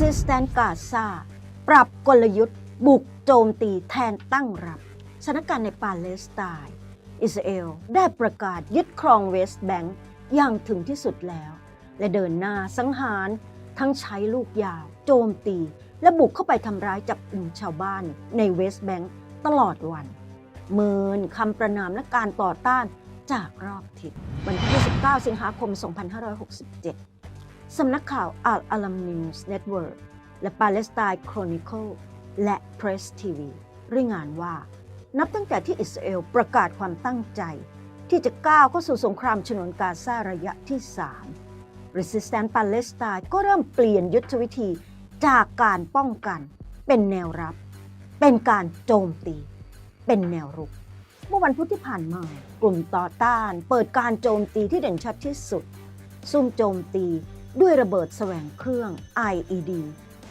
Resistance Gaza ปรับกลยุทธ์ บุกโจมตีแทนตั้งรับสถานการณ์ในปาเลสไตน์อิสราเอลได้ประกาศยึดครองเวสต์แบงก์อย่างถึงที่สุดแล้ว และเดินหน้าสังหารทั้งใช้ลูกยาว โจมตี และบุกเข้าไปทำร้ายจับกลุ่มชาวบ้านในเวสต์แบงก์ตลอดวันเมินคำประนามและการต่อต้านจากรอบทิศวันที่29สิงหาคม 2567 สำนักข่าว Al Alam News Network และ Palestine Chronicle และ Press TV รายงานว่า นับตั้งแต่ที่อิสราเอลประกาศความตั้งใจ ที่จะก้าวเข้าสู่สงครามฉนวนกาซาระยะที่ 3 Resistance Palestine ก็เริ่มเปลี่ยนยุทธวิธีจากการป้องกัน เป็นแนวรับ เป็นการโจมตี เป็นแนวรุก เมื่อวันพุธที่ผ่านมา กลุ่มต่อต้านเปิดการโจมตีที่เด่นชัดที่สุด ซุ่มโจมตี ด้วยระเบิดแสวงเครื่อง IED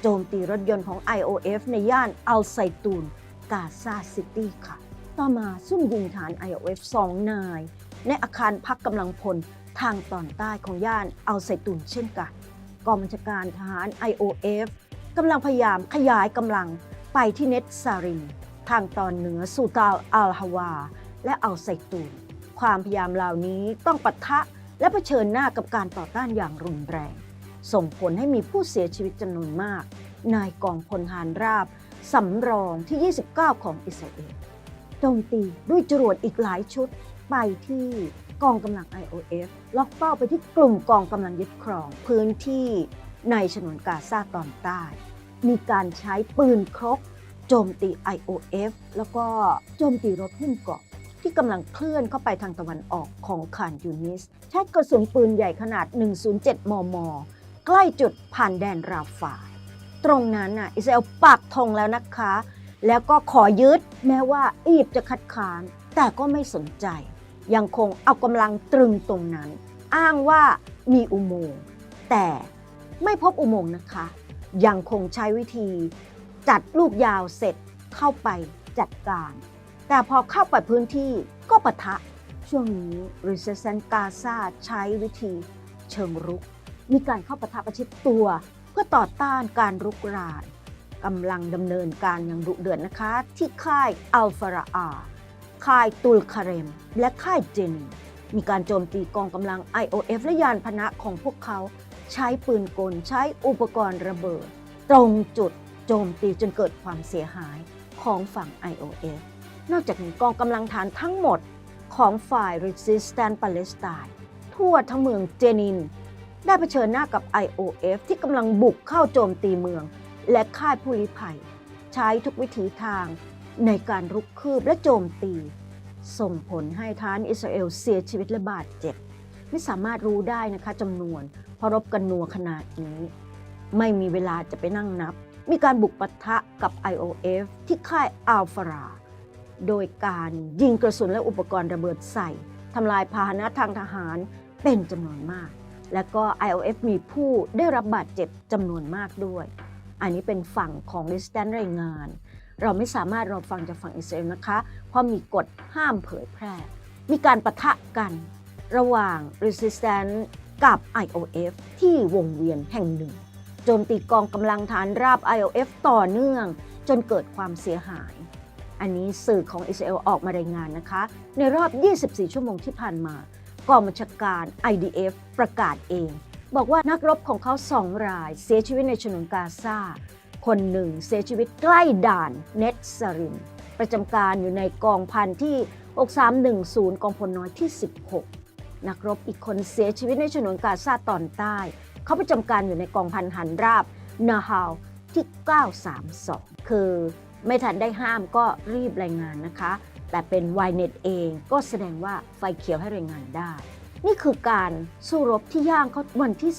โจมตีรถยนต์ของ IOF ในย่านอัลไซตูน กาซาซิตี้ค่ะ ต่อมาซุ่มยิงฐาน IOF 2นาย ในอาคารพักกำลังพลทางตอนใต้ของย่านอัลไซตูนเช่นกัน กองบัญชาการทหาร IOF กำลังพยายามขยายกำลังไปที่เนตซารินทางตอนเหนือสู่ตาลอัลฮาวา และอัลไซตูน ความพยายามเหล่านี้ต้องปะทะ และเผชิญหน้ากับการต่อต้านอย่างรุนแรง ส่งผลให้มีผู้เสียชีวิตจำนวนมาก นายกองพลหารราบสำรองที่ 29 ของอิสราเอลโจมตีด้วยจรวดอีกหลายชุด ไปที่กองกำลัง IOF ล็อกเป้าไปที่กลุ่มกองกำลังยึดครอง พื้นที่ในฉนวนกาซาตอนใต้ มีการใช้ปืนครก โจมตี IOF แล้วก็โจมตีรถหุ้มเกาะ ที่กำลังเคลื่อนเข้าไปทางตะวันออกของคานยูนิส ใช้กระสุนปืนใหญ่ขนาด 107 มม ใกล้จุดผ่านแดนราฟา ตรงนั้นน่ะอิสราเอลปักธงแล้วนะคะ แล้วก็ขอยึดแม้ว่าอียิปต์จะคัดค้าน แต่ก็ไม่สนใจ ยังคงเอากำลังตรึงตรงนั้น อ้างว่ามีอุโมงค์แต่ไม่พบอุโมงค์นะคะ ยังคงใช้วิธี จัดลูกยาวเสร็จเข้าไปจัดการ แต่พอเข้าไปพื้นที่ก็ปะทะ ช่วงนี้ Resistance Gaza ใช้วิธีเชิงรุก มีการเข้าปะทะประชิดตัว เพื่อต่อต้านการรุกรานกำลังดำเนินการอย่างดุเดือดนะคะ ที่ค่ายอัลฟาราอาค่ายตุลคาเรม และค่ายเจนมีการโจมตีกองกำลัง IOF และยานพนะของพวกเขาใช้ปืนกลใช้อุปกรณ์ระเบิด ตรงจุดโจมตีจนเกิดความเสียหายของฝั่ง IOF นอกจากนี้กองกำลังฐานทั้งหมดของฝ่าย Resistance Palestine ทั่วทั้งเมืองเจนิน ได้เผชิญหน้ากับ IOF ที่กำลังบุกเข้าโจมตีเมือง และค่ายผู้ลี้ภัย ใช้ทุกวิถีทางในการรุกคืบและโจมตี ส่งผลให้ทหารอิสราเอลเสียชีวิตและบาดเจ็บ ไม่สามารถรู้ได้นะคะจำนวนเพราะรบกันนัวขนาดนี้ ไม่มีเวลาจะไปนั่งนับ มีการบุกปะทะกับ IOF ที่ค่ายอัลฟารา โดยการยิงกระสุนและอุปกรณ์ระเบิดใส่ทำลายพาหนะทางทหารเป็นจำนวนมาก และก็ IOF มีผู้ได้รับบาดเจ็บจำนวนมากด้วย อันนี้เป็นฝั่งของ r e s i s t a n รายงาน เราไม่สามารถรอฟังจากฝั่งอิสราเอลนะคะ เพราะมีกฎห้ามเผยแพร่ มีการปะทะกันระหว่าง Resistance กับ IOF ที่วงเวียนแห่งหนึ่ง โจมตีกองกำลังฐานราบ IOF ต่อเนื่อง จนเกิดความเสียหาย อันนี้สื่อของอิสราเอลออกมารายงานนะคะ ในรอบ 24 ชั่วโมงที่ผ่านมากองบัญชาการ IDF ประกาศเอง บอกว่านักรบของเขาสองราย เสียชีวิตในฉนวนกาซาคนหนึ่งเสียชีวิตใกล้ด่านเนตซารินประจำการอยู่ในกองพันที่ 6310 กองพลน้อยที่ 16 นักรบอีกคนเสียชีวิตในฉนวนกาซาตอนใต้ เขาประจำการอยู่ในกองพันหันราบนาฮาวที่ 932 คือ ไม่ทันได้ห้ามก็รีบรายงานนะคะ แต่เป็น y n e t เองก็แสดงว่าไฟเขียวให้รายงานได้ นี่คือการสู้รบที่ย่างเขาวันที่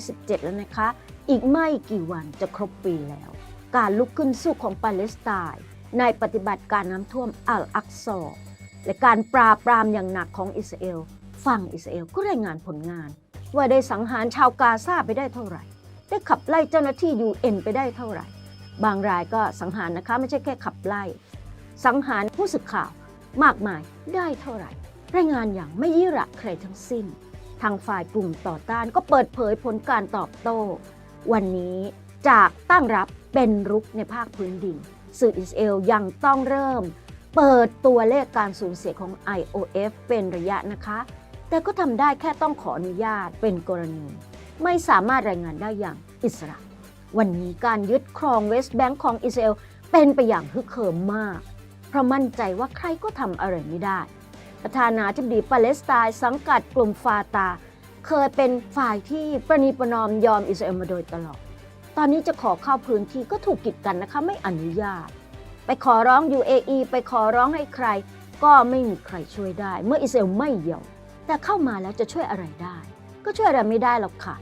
327 แล้วนะคะ อีกไม่กี่วันจะครบปีแล้ว การลุกขึ้นสู้ของปาเลสไตน์ในปฏิบัติการน้ำท่วมอัลอักซอและการปราบปรามอย่างหนักของอิสราเอลฝั่งอิสราเอลก็รายงานผลงาน ว่าได้สังหารชาวกาซาไปได้เท่าไหร่ ได้ขับไล่เจ้าหน้าที่ UN ไปได้เท่าไหร่ บางรายก็สังหารนะคะไม่ใช่แค่ขับไล่ สังหารผู้สื่อข่าวมากมายได้เท่าไหร่ รายงานอย่างไม่ยี่ระใครทั้งสิ้น ทางฝ่ายกลุ่มต่อต้านก็เปิดเผยผลการตอบโต้ วันนี้จากตั้งรับเป็นรุกในภาคพื้นดิน สื่ออิสราเอลยังต้องเริ่ม เปิดตัวเลขการสูญเสียของ IOF เป็นระยะนะคะ แต่ก็ทำได้แค่ต้องขออนุญาตเป็นกรณี ไม่สามารถรายงานได้อย่างอิสระ วันนี้การยึดครองเวสต์แบงค์ของอิสราเอลเป็นไปอย่างฮึกเหิมมาก เพราะมั่นใจว่าใครก็ทำอะไรไม่ได้ ประธานาธิบดีปาเลสไตน์สังกัดกลุ่มฟาตา เคยเป็นฝ่ายที่ประนีประนอมยอมอิสราเอลมาโดยตลอด ตอนนี้จะขอเข้าพื้นที่ก็ถูกกีดกันนะคะไม่อนุญาต ไปขอร้อง UAE ไปขอร้องให้ใคร ก็ไม่มีใครช่วยได้ เมื่ออิสราเอลไม่ยอมแต่เข้ามาแล้วจะช่วยอะไรได้ ก็ช่วยอะไรไม่ได้หรอกค่ะ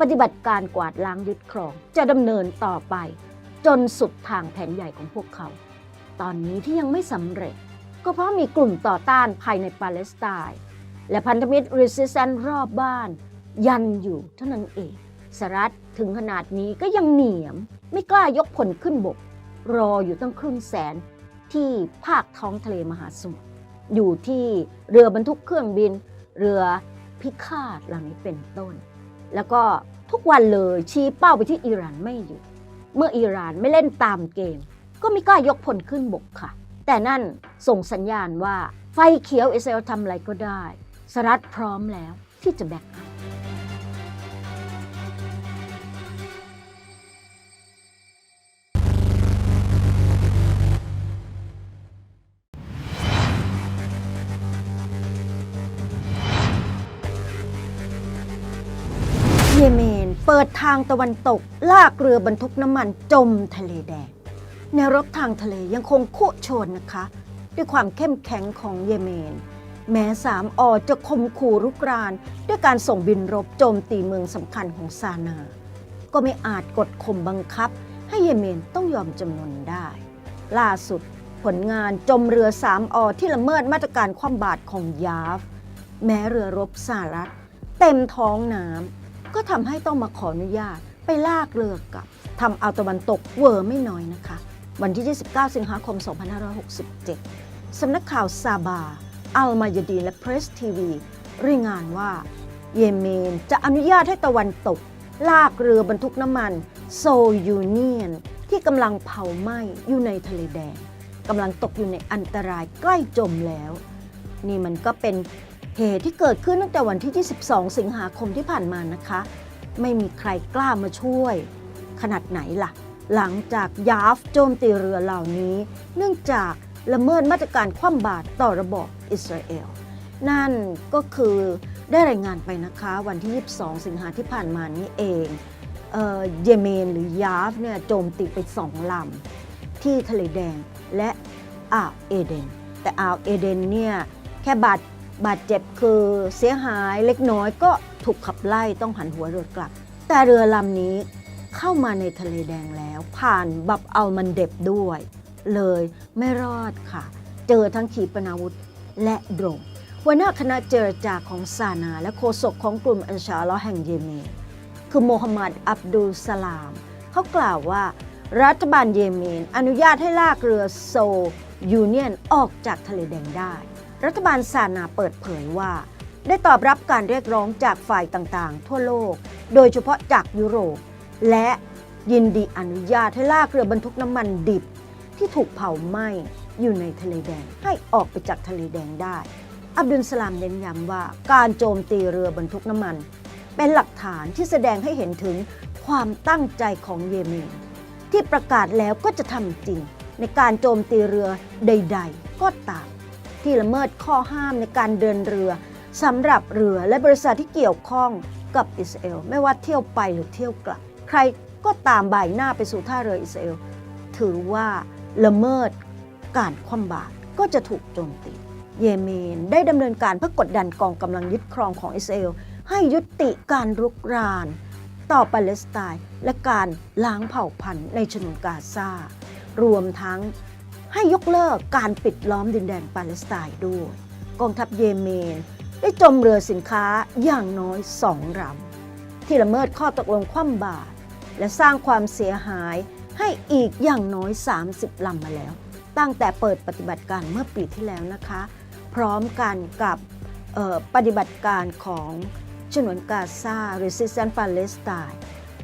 ปฏิบัติการกวาดล้างยึดครอง จะดำเนินต่อไป จนสุดทางแผนใหญ่ของพวกเขา ตอนนี้ที่ยังไม่สำเร็จ ก็เพราะมีกลุ่มต่อต้านภายในปาเลสไตน์และพันธมิตร resistance รอบบ้าน ยันอยู่เท่านั้นเองสหรัฐถึงขนาดนี้ก็ยังเหนียม ไม่กล้ายกผลขึ้นบก รออยู่ตั้งครึ่งแสนที่ภาคท้องทะเลมหาสมุทรอยู่ที่เรือบรรทุกเครื่องบิน เรือพิฆาตเหล่านี้เป็นต้น แล้วก็ทุกวันเลยชี้เป้าไปที่อิหร่านไม่หยุดเมื่ออิหร่านไม่เล่นตามเกม ก็ไม่กล้ายกพลขึ้นบกค่ะ แต่นั่นส่งสัญญาณว่าไฟเขียวอิสราเอลทำอะไรก็ได้สหรัฐพร้อมแล้วที่จะแบกอัพางตะวันตก ลากเรือบรรทุกน้ำมันจมทะเลแดงแนวรบทางทะเลยังคงคุโชนนะคะ ด้วยความเข้มแข็งของเยเมน แม้สามออจะคมขู่รุกราน ด้วยการส่งบินรบโจมตีเมืองสำคัญของซานา ก็ไม่อาจกดข่มบังคับ ให้เยเมนต้องยอมจำนนได้ ล่าสุดผลงานจมเรือสามออที่ละเมิดมาตรการคว่ำบาตรของยาฟ แม้เรือรบสหรัฐ เต็มท้องน้ำ ก็ทำให้ต้องมาขออนุญาตไปลากเรือกลับทำเอาตะวันตกเวอร์ไม่น้อยนะคะ วันที่ 29 สิงหาคม 2567 สำนักข่าวซาบา อัลมายดีและเพรสทีวีรายงานว่า เยเมนจะอนุญาตให้ตะวันตก ลากเรือบรรทุกน้ำมันโซยูเนียน ที่กำลังเผาไหม้อยู่ในทะเลแดงกำลังตกอยู่ในอันตรายใกล้จมแล้ว นี่มันก็เป็น เหตุที่เกิดขึ้นตั้งแต่วันที่ 22 สิงหาคมที่ผ่านมานะคะ ไม่มีใครกล้ามาช่วย ขนาดไหนล่ะ หลังจากยาฟโจมตีเรือเหล่านี้ เนื่องจากละเมิดมาตรการคว่ำบาตรต่อระบอบอิสราเอล นั่นก็คือได้รายงานไปนะคะวันที่ 22 สิงหาที่ผ่านมานี้เองเอ่อเยเมนหรือยาฟเนี่ยโจมตีไปสองลำที่ทะเลแดงและอ่าวเอเดน แต่อ่าวเอเดนเนี่ยแค่บาด บาดเจ็บคือเสียหายเล็กน้อยก็ถูกขับไล่ต้องหันหัวเรือกลับ แต่เรือลำนี้เข้ามาในทะเลแดงแล้ว ผ่านบับเอัลมันเด็บด้วย เลยไม่รอดค่ะ เจอทั้งขีปนาวุธและโดรนหัวหน้าคณะเจรจาของซานาและโฆษกของกลุ่มอันชาลอแห่งเยเมนคือโมฮัมหมัดอับดุลสลาม เขากล่าวว่ารัฐบาลเยเมนอนุญาตให้ลากเรือโซยูเนียนออกจากทะเลแดงได้ รัฐบาลซานาเปิดเผยว่า ได้ตอบรับการเรียกร้องจากฝ่ายต่างๆ ทั่วโลก โดยเฉพาะจากยุโรป และยินดีอนุญาตให้ลากเรือบรรทุกน้ำมันดิบ ที่ถูกเผาไหม้อยู่ในทะเลแดง ให้ออกไปจากทะเลแดงได้ อับดุลสลามเน้นย้ำว่า การโจมตีเรือบรรทุกน้ำมัน เป็นหลักฐานที่แสดงให้เห็นถึงความตั้งใจของเยเมน ที่ประกาศแล้วก็จะทำจริง ในการโจมตีเรือใด ๆ ก็ตาม ที่ละเมิดข้อห้ามในการเดินเรือสำหรับเรือและบริษัทที่เกี่ยวข้องกับอิสราเอลไม่ว่าเที่ยวไปหรือเที่ยวกลับ ใครก็ตามบ่ายหน้าไปสู่ท่าเรืออิสราเอลถือว่าละเมิดการคว่ำบาตรก็จะถูกโจมตี เยเมนได้ดำเนินการเพื่อกดดันกองกำลังยึดครองของอิสราเอลให้ยุติการรุกราน ต่อปาเลสไตน์และการล้างเผ่าพันธุ์ในฉนวนกาซารวมทั้ง ให้ยกเลิกการปิดล้อมดินแดนปาเลสไตน์ด้วย กองทัพเยเมน ได้จมเรือสินค้าอย่างน้อยสองลำที่ละเมิดข้อตกลงคว่ำบาตรและสร้างความเสียหายให้อีกอย่างน้อย 30 ลำมาแล้ว ตั้งแต่เปิดปฏิบัติการเมื่อปีที่แล้วนะคะ พร้อมกันกับปฏิบัติการของฉนวนกาซา Resistance Palestine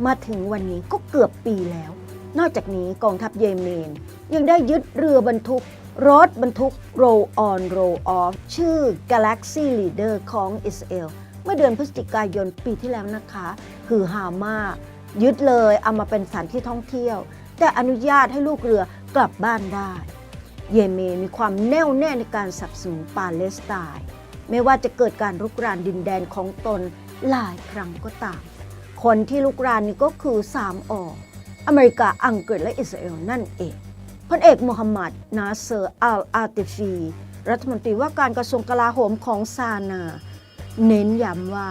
มาถึงวันนี้ก็เกือบปีแล้ว นอกจากนี้กองทัพเยเมน ยังได้ยึดเรือบรรทุก รถบรรทุก roll on roll off ชื่อ Galaxy Leader ของอิสราเอลเมื่อเดือนพฤศจิกายนปีที่แล้วนะคะคือฮามากยึดเลยเอามาเป็นสถานที่ท่องเที่ยว แต่อนุญาตให้ลูกเรือกลับบ้านได้ เยเมนมีความแน่วแน่ในการสนับสนุนปาเลสไตน์ไม่ว่าจะเกิดการรุกรานดินแดนของตนหลายครั้งก็ตาม คนที่ลุกรานนี่ก็คือสามอ อเมริกาอังกฤษและอิสราเอลนั่นเองพลเอกมูฮัมหมัดนาเซอร์อัลอาติฟี รัฐมนตรีว่าการกระทรวงกลาโหมของซานา เน้นย้ำว่า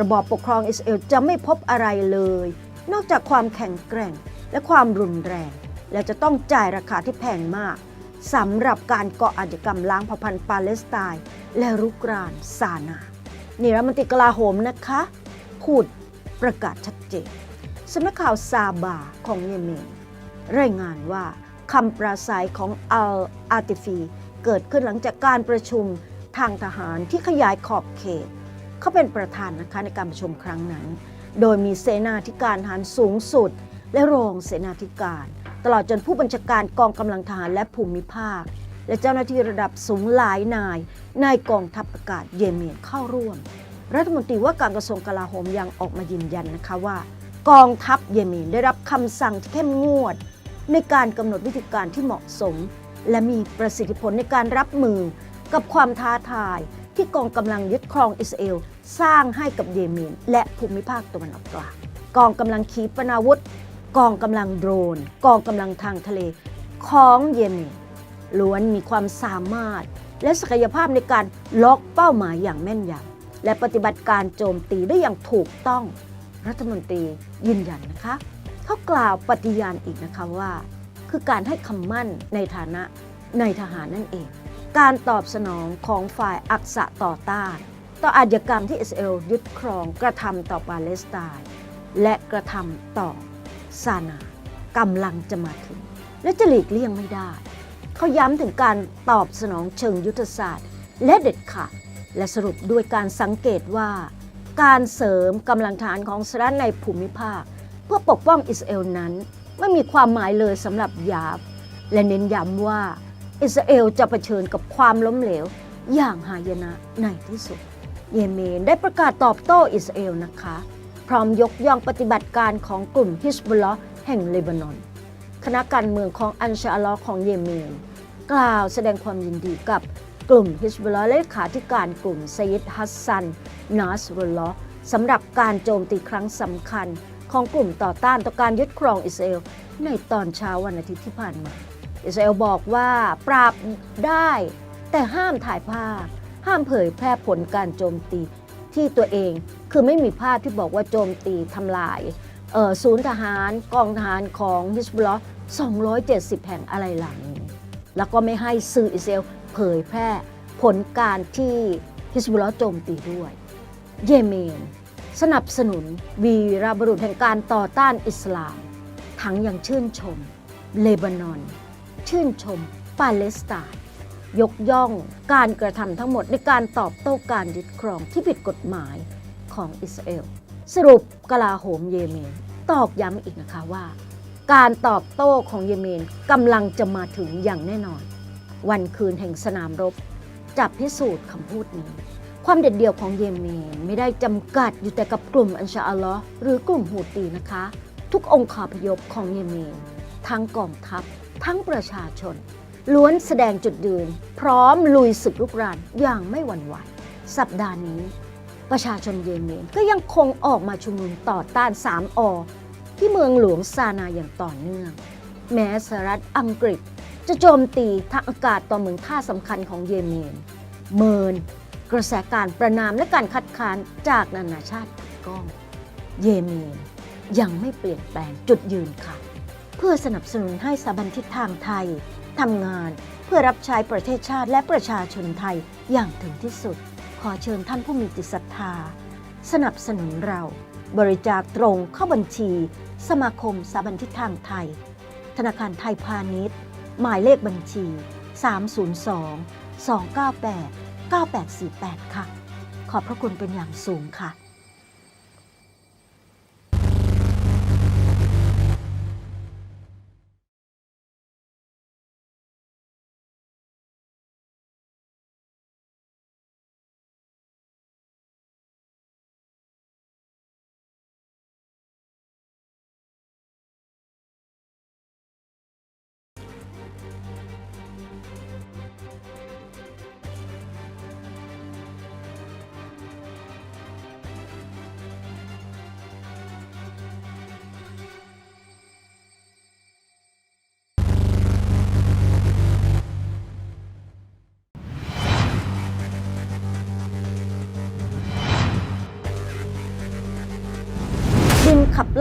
ระบอบปกครองอิสราเอลจะไม่พบอะไรเลย นอกจากความแข็งแกร่งและความรุนแรง และจะต้องจ่ายราคาที่แพงมากสำหรับการก่ออาชญากรรมล้างเผ่าพันธุ์ปาเลสไตน์และรุกรานซานานี่รัฐมนตรีกลาโหมนะคะพูดประกาศชัดเจน สำนักข่าวซาบาของเยเมนรายงานว่าคำปราศัยของอัลอาติฟีเกิดขึ้นหลังจากการประชุมทางทหารที่ขยายขอบเขต เขาเป็นประธานนะคะในการประชุมครั้งนั้น โดยมีเสนาธิการทหารสูงสุด และรองเสนาธิการ ตลอดจนผู้บัญชาการกองกำลังทหารและภูมิภาค และเจ้าหน้าที่ระดับสูงหลายนายในกองทัพอากาศเยเมนเข้าร่วม รัฐมนตรีว่าการกระทรวงกลาโหมยังออกมายืนยันนะคะว่า กองทัพเยเมนได้รับคำสั่งที่เข้มงวด ในการกำหนดวิธีการที่เหมาะสม และมีประสิทธิผลในการรับมือกับความท้าทายที่กองกำลังยึดครองอิสราเอล สร้างให้กับเยเมนและภูมิภาคตะวันออกกลางกองกำลังขีปนาวุธ กองกำลังโดรน กองกำลังทางทะเล ของเยเมนล้วนมีความสามารถ และศักยภาพในการล็อกเป้าหมายอย่างแม่นยำและปฏิบัติการโจมตีได้อย่างถูกต้อง รัฐมนตรียืนยันนะคะเขากล่าวปฏิญาณอีกนะคะว่า คือการให้คำมั่นในฐานะในทหารนั่นเอง การตอบสนองของฝ่ายอักษะต่อต้าน ต่ออาชญากรรมที่อิสราเอลยึดครองกระทำต่อปาเลสไตน์และกระทำต่อซานากำลังจะมาถึง และจะหลีกเลี่ยงไม่ได้ เขาย้ำถึงการตอบสนองเชิงยุทธศาสตร์ และเด็ดขาดและสรุปด้วยการสังเกตว่า การเสริมกำลังทหารของสหรัฐในภูมิภาค เพื่อปกป้องอิสราเอลนั้น ไม่มีความหมายเลยสำหรับยาบ และเน้นย้ำว่าอิสราเอลจะเผชิญกับความล้มเหลวอย่างหายนะในที่สุด เยเมนได้ประกาศตอบโต้อิสราเอลนะคะ พร้อมยกย่องปฏิบัติการของกลุ่มฮิสบุลลอฮ์แห่งเลบานอน คณะการเมืองของอันชาอัลลอฮ์ของเยเมน กล่าวแสดงความยินดีกับ กลุ่มฮิสบุลลอฮ์และเลขาธิการกลุ่มไซยิดฮัสซันนาสรุลลอสำหรับการโจมตีครั้งสำคัญ ของกลุ่มต่อต้านต่อการยึดครองอิสราเอลในตอนเช้าวันอาทิตย์ที่ผ่านมา อิสราเอลบอกว่าปราบได้แต่ห้ามถ่ายภาพ ห้ามเผยแพร่ผลการโจมตีที่ตัวเอง คือไม่มีภาพที่บอกว่าโจมตีทำลายศูนย์ทหารกองทหารของฮิสบุลลอฮ์270 แห่งอะไรหลัง แล้วก็ไม่ให้สื่ออิสราเอล เผยแพร่ผลการที่ฮิสบุลลอฮ์โจมตีด้วย เยเมน สนับสนุนวีรบุรุษแห่งการต่อต้านอิสลาม ทั้งยังชื่นชม เลบานอน ชื่นชม ปาเลสไตน์ยกย่องการกระทำทั้งหมดในการตอบโต้การยึดครองที่ผิดกฎหมายของอิสราเอล สรุปกลาโหมเยเมน ตอกย้ำอีกนะคะว่า การตอบโต้ของเยเมนกำลังจะมาถึงอย่างแน่นอน วันคืนแห่งสนามรบจะพิสูจน์คำพูดนี้ ความเด็ดเดี่ยวของเยเมนไม่ได้จำกัดอยู่แต่กับกลุ่มอันชาอัลลอฮ์หรือกลุ่มฮูตีนะคะ ทุกองค์คาพยพของเยเมน ทั้งกองทัพ ทั้งประชาชน ล้วนแสดงจุดยืน พร้อมลุยศึกลุกรานอย่างไม่หวั่นไหวสัปดาห์นี้ ประชาชนเยเมนก็ยังคงออกมาชุมนุมต่อต้านสามอที่เมืองหลวงซานาอย่างต่อเนื่อง แม้สหรัฐอังกฤษ จะโจมตีทางอากาศต่อเมืองท่าสำคัญของเยเมน เมิน กระแสการประนามและการคัดค้านจากนานาชาติก้องเยเมน ยังไม่เปลี่ยนแปลงจุดยืนค่ะ เพื่อสนับสนุนให้สถาบันทิศทางไทยทำงานเพื่อรับใช้ประเทศชาติและประชาชนไทยอย่างถึงที่สุด ขอเชิญท่านผู้มีจิตศรัทธา สนับสนุนเราบริจาคตรงเข้าบัญชี สมาคมสถาบันทิศทางไทย ธนาคารไทยพาณิชย์ หมายเลขบัญชี 302 298 9848 ค่ะ ขอบพระคุณเป็นอย่างสูงค่ะ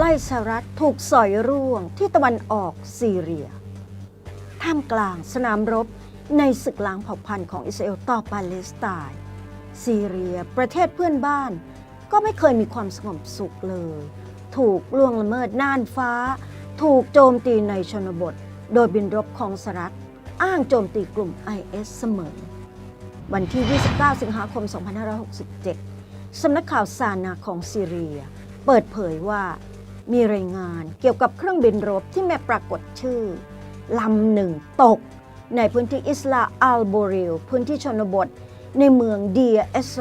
ล่สหรัฐถูกสอยร่วงที่ตะวันออกซีเรีย ท่ามกลางสนามรบในศึกล้างเผ่าพันธุ์ของอิสราเอลต่อปาเลสไตน์ซีเรียประเทศเพื่อนบ้าน ก็ไม่เคยมีความสงบสุขเลย ถูกล่วงละเมิดน่านฟ้า ถูกโจมตีในชนบท โดยบินรบของสหรัฐ อ้างโจมตีกลุ่ม IS เสมอ วันที่ 29 สิงหาคม 2567สำนักข่าวซานาของซีเรีย เปิดเผยว่า มีรายงานเกี่ยวกับเครื่องบินรบที่ไม่ปรากฏชื่อลำหนึ่งตก ในพื้นที่อิสลาอัลโบริลพื้นที่ชนบท ในเมืองเดียเอสโซ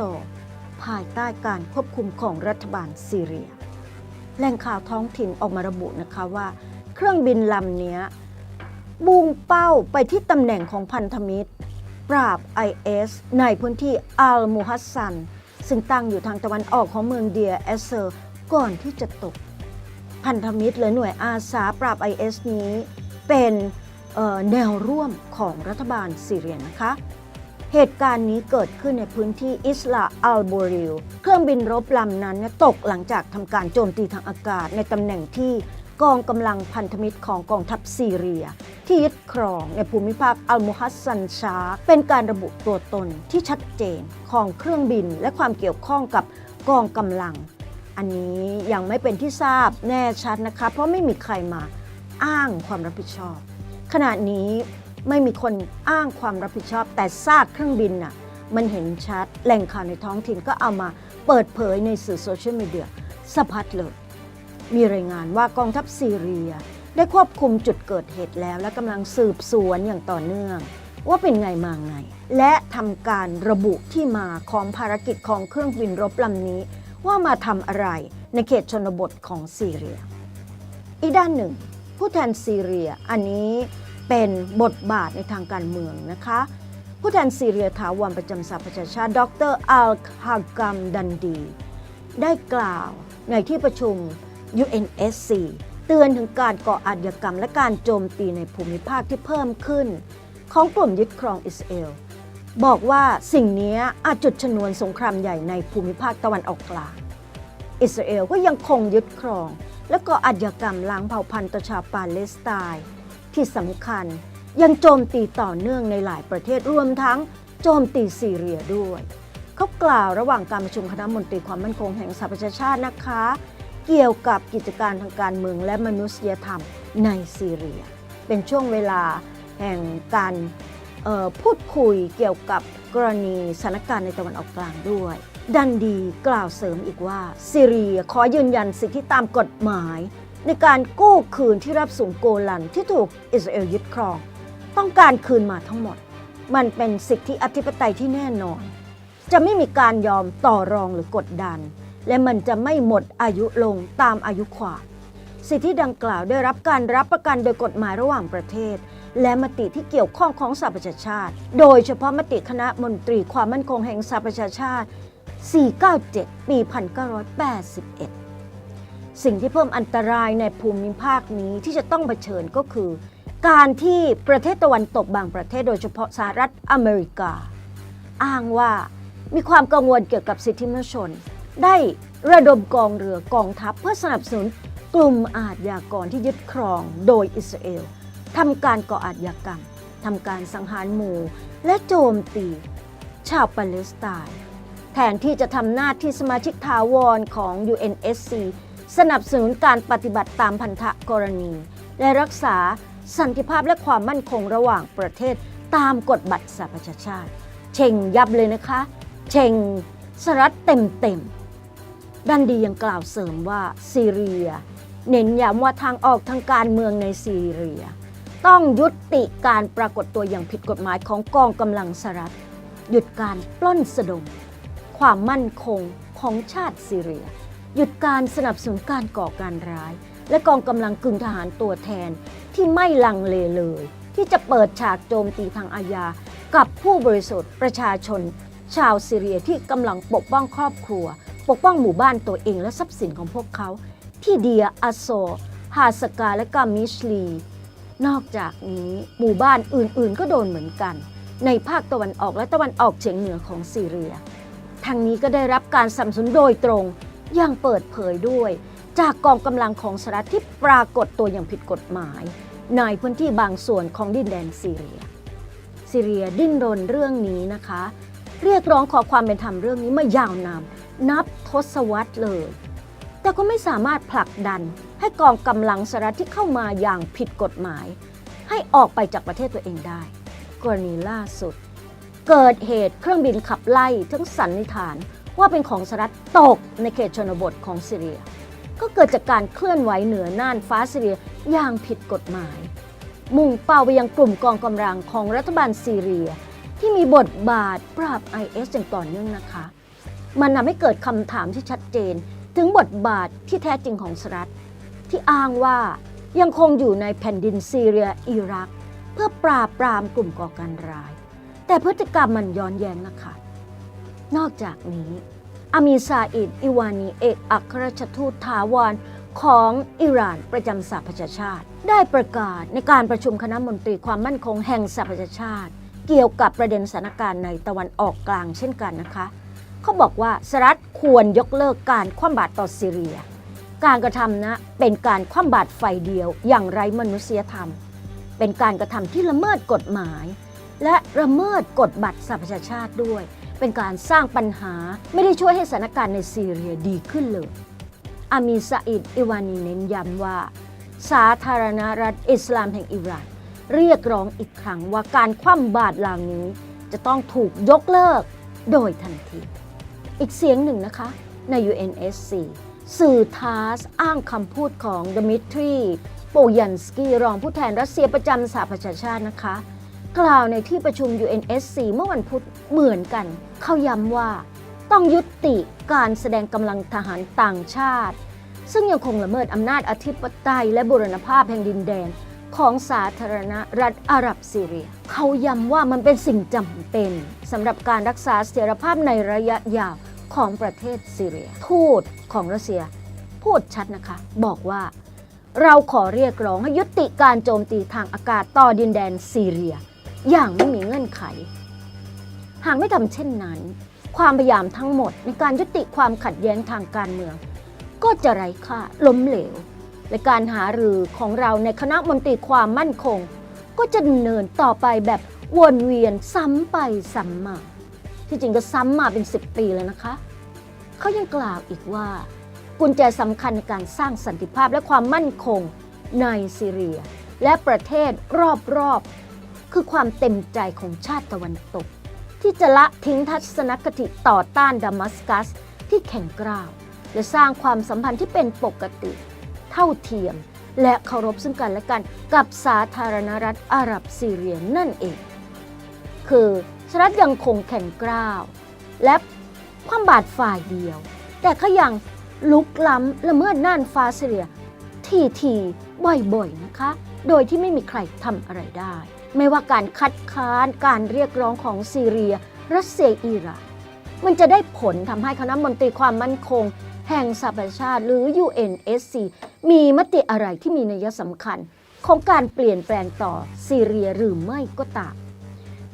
ภายใต้การควบคุมของรัฐบาลซีเรียแหล่งข่าวท้องถิ่นออกมาระบุนะคะว่า เครื่องบินลำนี้บุงเป้าไปที่ตำแหน่งของพันธมิตร ปราบ IS ในพื้นที่อัลมูฮัสซัน ซึ่งตั้งอยู่ทางตะวันออกของเมืองเดียเอสเซอร์ ก่อนที่จะตก พันธมิตรหรือหน่วยอาสาปราบ IS นี้ เป็นแนวร่วมของรัฐบาลซีเรียนะคะ เหตุการณ์นี้เกิดขึ้นในพื้นที่อิสลาอัลบริล เครื่องบินรบลำนั้นตกหลังจากทำการโจมตีทางอากาศในตำแหน่งที่กองกำลังพันธมิตรของกองทัพซีเรีย ที่ยึดครองในภูมิภาคอัลมูฮัสซันชากเป็นการระบุตัวตนที่ชัดเจนของเครื่องบินและความเกี่ยวข้องกับกองกำลัง อันนี้ยังไม่เป็นที่ทราบแน่ชัดนะคะ เพราะไม่มีใครมาอ้างความรับผิดชอบ ขณะนี้ไม่มีคนอ้างความรับผิดชอบ แต่ซากเครื่องบินน่ะมันเห็นชัดแหล่งข่าวในท้องถิ่นก็เอามาเปิดเผยในสื่อโซเชียลมีเดียสะพัดเลย มีรายงานว่ากองทัพซีเรีย ได้ควบคุมจุดเกิดเหตุแล้ว และกำลังสืบสวนอย่างต่อเนื่อง ว่าเป็นไงมาไง และทำการระบุที่มาของภารกิจของเครื่องบินรบลำนี้ ว่ามาทำอะไรในเขตชนบทของซีเรีย อีกด้านหนึ่ง ผู้แทนซีเรียอันนี้เป็นบทบาทในทางการเมืองนะคะ ผู้แทนซีเรียถาวรประจำสหประชาชาติ ดรอัลฮากัมดันดี ได้กล่าวในที่ประชุม UNSC เตือนถึงการก่ออาชญากรรมและการโจมตีในภูมิภาคที่เพิ่มขึ้น ของกลุ่มยึดครองอิสราเอล บอกว่าสิ่งนี้อาจจุดชนวนสงครามใหญ่ในภูมิภาคตะวันออกกลาง อิสราเอลก็ยังคงยึดครอง และก็อาชญากรรมล้างเผ่าพันธุ์ต่อชาปาเลสไตน์ที่สำคัญยังโจมตีต่อเนื่องในหลายประเทศรวมทั้งโจมตีซีเรียด้วย เขากล่าวระหว่างการประชุมคณะมนตรีความมั่นคงแห่งสหประชาชาตินะคะ เกี่ยวกับกิจการทางการเมืองและมนุษยธรรมในซีเรีย เป็นช่วงเวลาแห่งการ พูดคุยเกี่ยวกับกรณีสถานการณ์ในตะวันออกกลางด้วย ดันดีกล่าวเสริมอีกว่าซีเรียขอยืนยันสิทธิตามกฎหมาย ในการกู้คืนที่รับสูงโกลันที่ถูกอิสราเอลยึดครอง ต้องการคืนมาทั้งหมด มันเป็นสิทธิอธิปไตยที่แน่นอน จะไม่มีการยอมต่อรองหรือกดดัน และมันจะไม่หมดอายุลงตามอายุความสิทธิดังกล่าวได้รับการรับประกันโดยกฎหมายระหว่างประเทศ และมติที่เกี่ยวข้องของสหประชาชาติ โดยเฉพาะมติคณะมนตรีความมั่นคงแห่งสหประชาชาติ 497 ปี 1981 สิ่งที่เพิ่มอันตรายในภูมิภาคนี้ที่จะต้องเผชิญก็คือ การที่ประเทศตะวันตกบางประเทศโดยเฉพาะสหรัฐอเมริกา อ้างว่ามีความกังวลเกี่ยวกับสิทธิมนุษยชน ได้ระดมกองเรือกองทัพเพื่อสนับสนุนกลุ่มอาชญากรที่ยึดครองโดยอิสราเอล ทำการก่ออาชญากรรมทำการสังหารหมู่ และโจมตี ชาวปาเลสไตน์แทนที่จะทำหน้าที่สมาชิกถาวรของ UNSC สนับสนุนการปฏิบัติตามพันธกรณี และรักษาสันติภาพและความมั่นคงระหว่างประเทศตามกฎบัตรสหประชาชาติ เชงยับเลยนะคะ เชงสรัฐเต็มเต็มดันดียังกล่าวเสริมว่าซีเรีย เน้นย้ำว่าทางออกทางการเมืองในซีเรีย ต้องยุติการปรากฏตัวอย่างผิดกฎหมายของกองกำลังสหรัฐ หยุดการปล้นสะดม ความมั่นคงของชาติซีเรีย หยุดการสนับสนุนการก่อการร้าย และกองกำลังกึ่งทหารตัวแทนที่ไม่ลังเลเลย ที่จะเปิดฉากโจมตีทางอาญากับผู้บริสุทธิ์ประชาชน ชาวซีเรียที่กำลังปกป้องครอบครัว ปกป้องหมู่บ้านตัวเองและทรัพย์สินของพวกเขา ที่เดียอาโซ ฮาสกาและกามิชลี นอกจากนี้หมู่บ้านอื่นๆ ก็โดนเหมือนกัน ในภาคตะวันออกและตะวันออกเฉียงเหนือของซีเรีย ทางนี้ก็ได้รับการสนับสนุนโดยตรงอย่างเปิดเผยด้วย จากกองกำลังของสหรัฐที่ปรากฏตัวอย่างผิดกฎหมาย ในพื้นที่บางส่วนของดินแดนซีเรีย ซีเรียดิ้นรนเรื่องนี้นะคะ เรียกร้องขอความเป็นธรรมเรื่องนี้มายาวนานนับทศวรรษเลย แต่ก็ไม่สามารถผลักดันให้กองกำลังสหรัฐที่เข้ามาอย่างผิดกฎหมาย ให้ออกไปจากประเทศตัวเองได้ กรณีล่าสุด เกิดเหตุเครื่องบินขับไล่ทั้งสันนิษฐานว่าเป็นของสหรัฐตกในเขตชนบทของซีเรีย ก็เกิดจากการเคลื่อนไหวเหนือน่านฟ้าซีเรียอย่างผิดกฎหมาย มุ่งเป้าไปยังกลุ่มกองกำลังของรัฐบาลซีเรีย ที่มีบทบาทปราบ IS อย่างต่อเนื่องนะคะ มันทำให้เกิดคำถามที่ชัดเจน ถึงบทบาทที่แท้จริงของสหรัฐ ที่อ้างว่ายังคงอยู่ในแผ่นดินซีเรียอิรัก เพื่อปราบปรามกลุ่มก่อการร้าย แต่พฤติกรรมมันย้อนแย้งนะคะ นอกจากนี้ อามีซาอิดอิวานีเอกอัครราชทูตถาวรของอิหร่านประจำสหประชาชาติ ได้ประกาศในการประชุมคณะมนตรีความมั่นคงแห่งสหประชาชาติ เกี่ยวกับประเด็นสถานการณ์ในตะวันออกกลางเช่นกันนะคะ เขาบอกว่าสหรัฐควรยกเลิกการคว่ำบาตรต่อซีเรีย การกระทำนะเป็นการคว่ำบาตรฝ่ายเดียวอย่างไร้มนุษยธรรม เป็นการกระทำที่ละเมิดกฎหมาย และละเมิดกฎบัตรสหประชาชาติด้วย เป็นการสร้างปัญหาไม่ได้ช่วยให้สถานการณ์ในซีเรียดีขึ้นเลยอามีซาอิดอิวานีเน้นย้ำว่า สาธารณรัฐอิสลามแห่งอิหร่านเรียกร้องอีกครั้งว่าการคว่ำบาตรลางนี้จะต้องถูกยกเลิกโดยทันที อีกเสียงหนึ่งนะคะ ใน UNSC สื่อทาสอ้างคำพูดของดมิทรีโปยันสกี้รองผู้แทนรัสเซียประจำสหประชาชาตินะคะ กล่าวในที่ประชุม UNSC เมื่อวันพุธเหมือนกัน เขาย้ำว่า ต้องยุติการแสดงกำลังทหารต่างชาติ ซึ่งยังคงละเมิดอำนาจอธิปไตยและบูรณภาพแห่งดินแดนของสาธารณรัฐอาหรับซีเรีย เขาย้ำว่ามันเป็นสิ่งจำเป็นสำหรับการรักษาเสถียรภาพในระยะยาว ของประเทศซีเรีย ทูตของรัสเซีย พูดชัดนะคะ บอกว่าเราขอเรียกร้องให้ยุติการโจมตีทางอากาศต่อดินแดนซีเรีย อย่างไม่มีเงื่อนไข หากไม่ทำเช่นนั้น ความพยายามทั้งหมดในการยุติความขัดแย้งทางการเมือง ก็จะไร้ค่าล้มเหลว และการหารือของเราในคณะมนตรีความมั่นคง ก็จะดำเนินต่อไปแบบวนเวียนซ้ำไปซ้ำมา ที่จริงก็ซ้ำมาเป็น 10 ปีแล้วนะคะ เขายังกล่าวอีกว่า กุญแจสำคัญในการสร้างสันติภาพและความมั่นคงในซีเรีย และประเทศรอบๆ คือความเต็มใจของชาติตะวันตก ที่จะละทิ้งทัศนคติต่อต้านดามัสกัสที่แข็งกร้าว และสร้างความสัมพันธ์ที่เป็นปกติ เท่าเทียม และเคารพซึ่งกันและกันกับสาธารณรัฐอาหรับซีเรียนั่นเอง คือสหรัฐยังคงแข็งกร้าว และความบาดฝ่ายเดียว แต่ก็ยังลุกล้ำละเมิดน่านฟ้าซีเรียทีทีบ่อยๆนะคะ โดยที่ไม่มีใครทำอะไรได้ ไม่ว่าการคัดค้านการเรียกร้องของซีเรีย รัสเซียอิร่านมันจะได้ผลทำให้คณะมนตรีความมั่นคง แห่งสหประชาชาติหรือ UNSC มีมติอะไรที่มีนัยสำคัญ ของการเปลี่ยนแปลงต่อซีเรียหรือไม่ก็ตาม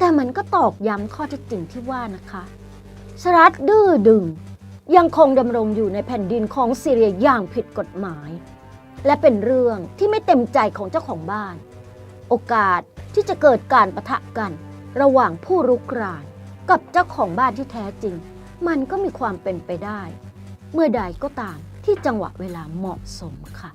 แต่มันก็ตอกย้ำข้อเท็จจริงที่ว่านะคะสหรัฐดื้อดึง ยังคงดำรงอยู่ในแผ่นดินของซีเรียอย่างผิดกฎหมาย และเป็นเรื่องที่ไม่เต็มใจของเจ้าของบ้าน โอกาสที่จะเกิดการประทะกัน ระหว่างผู้รุกราน กับเจ้าของบ้านที่แท้จริง มันก็มีความเป็นไปได้ เมื่อใดก็ตามที่จังหวะเวลาเหมาะสมค่ะ